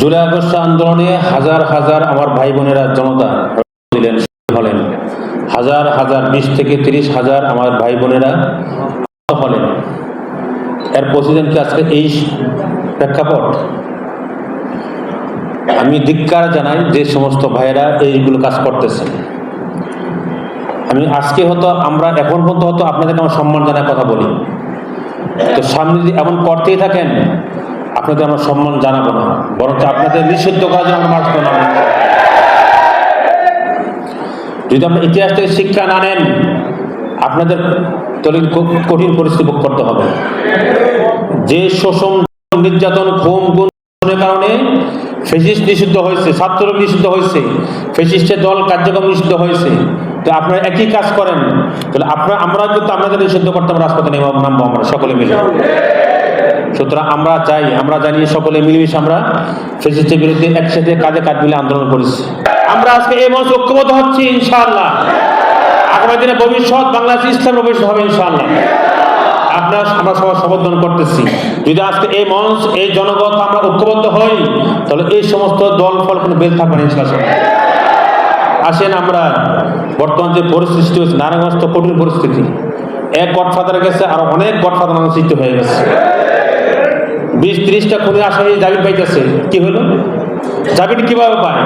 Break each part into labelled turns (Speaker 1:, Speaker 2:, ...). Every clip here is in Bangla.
Speaker 1: জুলাই আগস্ট আন্দোলনে হাজার হাজার আমার ভাই বোনেরা জনতা দিলেন, হলেন। হাজার হাজার, বিশ থেকে তিরিশ হাজার আমার ভাই বোনেরা হলেন। এর প্রেসিডেন্টকে আজকে এই প্রেক্ষাপট। আমি ধিক্কার জানাই যে সমস্ত ভাইয়েরা এইগুলো কাজ করতেছেন। আমি আজকে হয়তো আমরা এখন পর্যন্ত হয়তো আপনাদেরকে আমার সম্মান জানার কথা বলি। তো সামনে যদি এমন করতেই থাকেন, আপনাদের আমরা সম্মান জানাব না। আপনাদের নিষিদ্ধ করার জন্য আমরা মার্চ করলাম যদি আমরা ইতিহাস থেকে শিক্ষা না নেন, আপনাদের তাহলে কঠিন পরিস্থিতি ভোগ করতে হবে। যে শোষণ, নির্যাতন, খুন গুণের কারণে ফেসিস্ট নিষিদ্ধ হয়েছে, ছাত্রলীগ নিষিদ্ধ হয়েছে, ফেসিস্টের দল কার্যক্রম নিষিদ্ধ হয়েছে, তো আপনারা একই কাজ করেন, তাহলে আপনারা, আমরা কিন্তু আপনাদের নিষিদ্ধ করতে আমরা রাজপথে নামবো আমরা সকলে মিলে। সুতরাং আমরা চাই, আমরা জানি সকলে মিলেমিশে আমরা ফেসিস্টের বিরুদ্ধে একসাথে কাঁধে কাঁধ মিলে আন্দোলন করেছি। আমরা আজকে এই মঞ্চ ঐক্যবদ্ধ হচ্ছি, ইনশাআল্লাহ। আগামী দিনে ভবিষ্যৎ বাংলাদেশ ইসলাম ভবিষ্যৎ হবে, ইনশাআল্লাহ। আপনার আমরা করতেছি। যদি জনগণ আমরা তাহলে এই সমস্ত দল, ফল কোনো থাকবে না আসেন আমরা বর্তমান যে পরিস্থিতি কঠিন পরিস্থিতি। অনেক গডফাদার সৃষ্টি হয়ে গেছে। বিশ, ত্রিশটা খুনে আসামি জামিন পাইতেছে। কি হলো? জামিন কীভাবে পায়?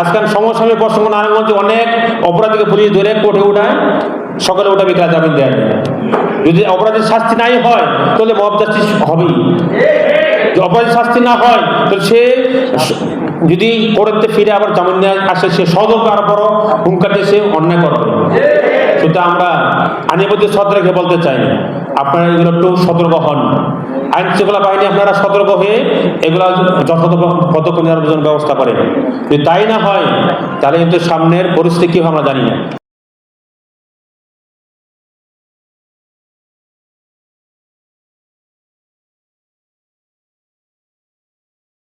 Speaker 1: আজকাল সমসাময়িক প্রসঙ্গ নারায়ণগঞ্জে অনেক অপরাধীকে পুলিশ ধরে কোর্টে উঠায়, সকালে উঠে বিকালে জামিন দেয় যদি অপরাধের শাস্তি নাই হয়, তাহলে মব জাস্টিস হবেই। অপরাধীর শাস্তি না হয়, তাহলে সে যদি কোর্টেতে ফিরে আবার জামিন নিয়ে আসে, সে সতর্ক আরও বড় হুঙ্কার দিয়ে সে অন্যায় করবে। শুধু আমরা শ্রদ্ধা রেখে বলতে চাই আপনারা এগুলো একটু সতর্ক হন। আইন শৃঙ্খলা বাহিনী আপনারা সতর্ক হয়ে এগুলো যথাযথ পদক্ষেপ নেওয়ার জন্য ব্যবস্থা করেন। যদি তাই না হয়, তাহলে কিন্তু সামনের পরিস্থিতি কি আমরা জানি না।